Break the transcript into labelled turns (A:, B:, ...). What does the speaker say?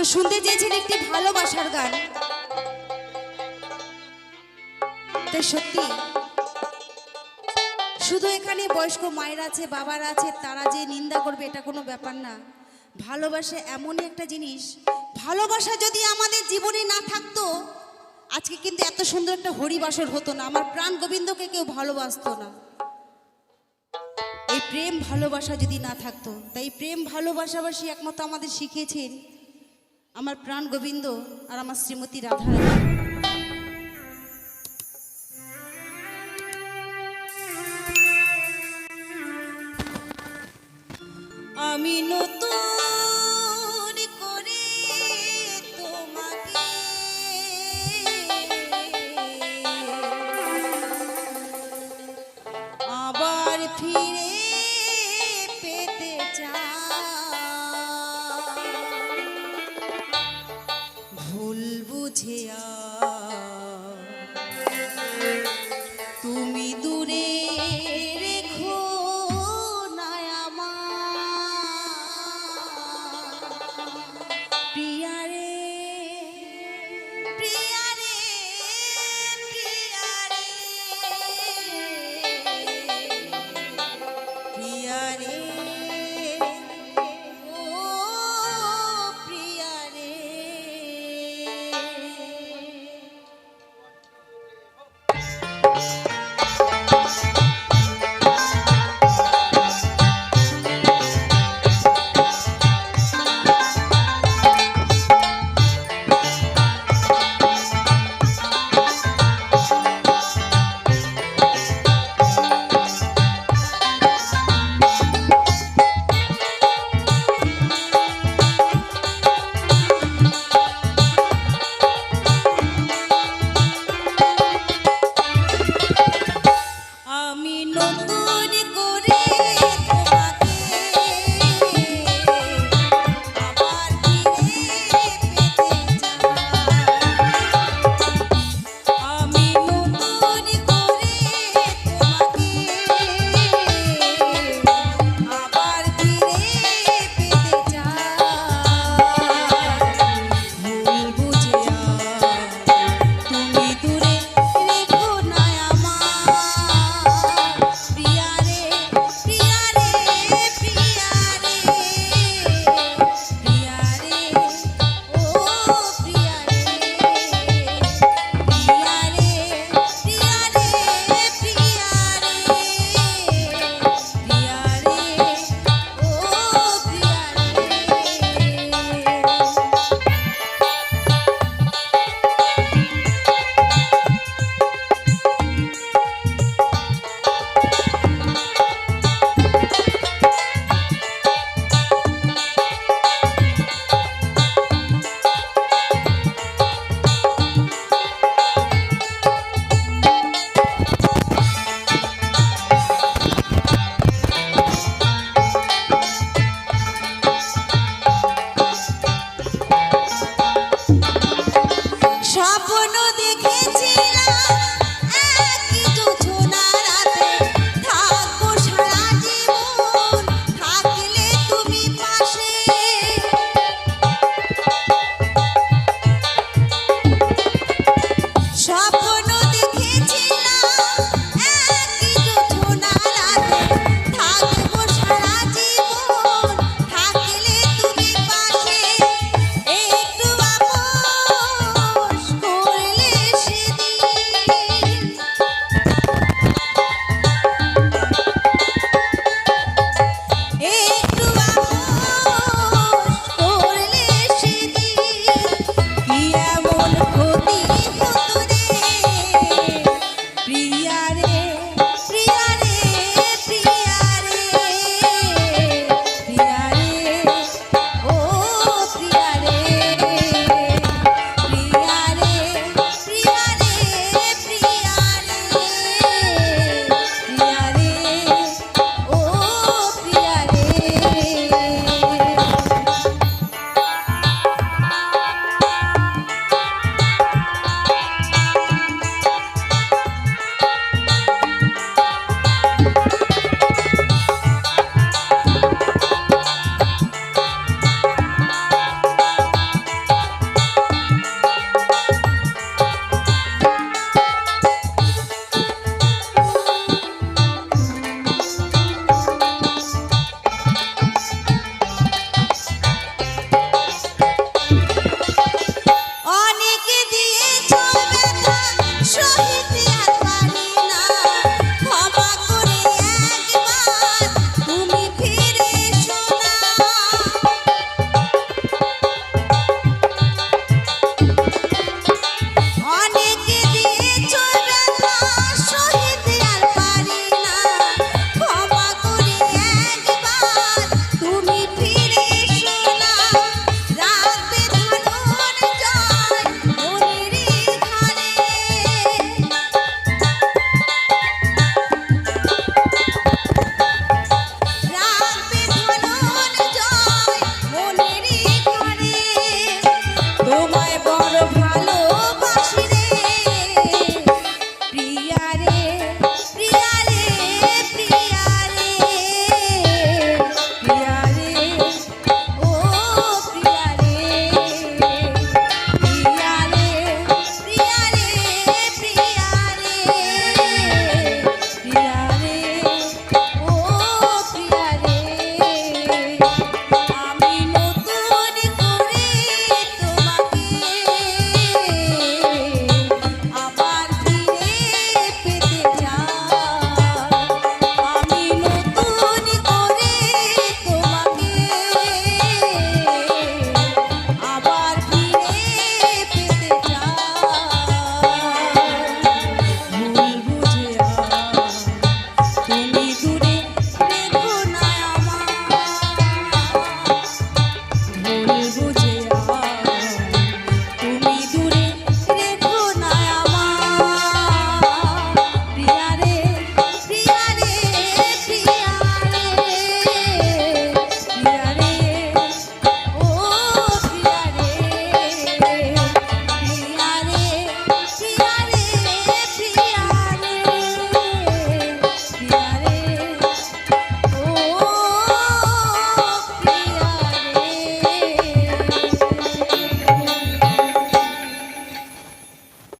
A: তো শুনতে চেয়েছেন একটি ভালোবাসার গান। তাই সত্যি? শুধু এখানে বয়স্ক মায়ের আছে, বাবার আছে, তারা যে নিন্দা করবে, এটা কোনো ব্যাপার না। ভালোবাসা এমনই একটা জিনিস। ভালোবাসা যদি আমাদের জীবনে না থাকতো, আজকে কিন্তু এত সুন্দর একটা হরিবাসর হতো না। আমার প্রাণ গোবিন্দকে কেউ ভালোবাসতো না। এই প্রেম ভালোবাসা যদি না থাকতো, তাই প্রেম ভালোবাসাবাসী একমাত্র আমাদের শিখিয়েছেন আমার প্রাণ গোবিন্দ আর আমার শ্রীমতী রাধা আমি নতুন করে তোমাকে আবার ফিরে